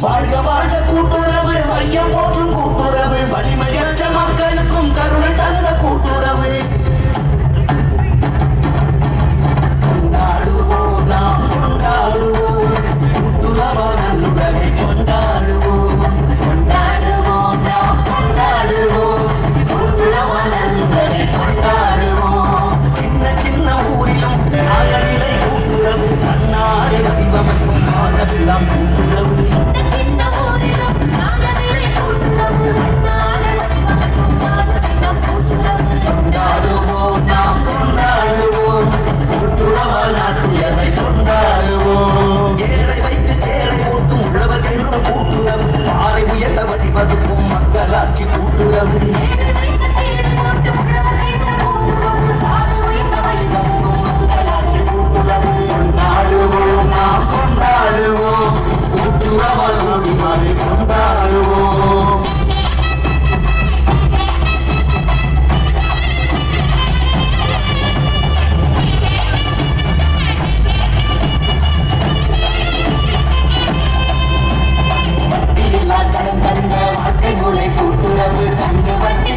வாழ்க வாழ்க கூட்டு I'm gonna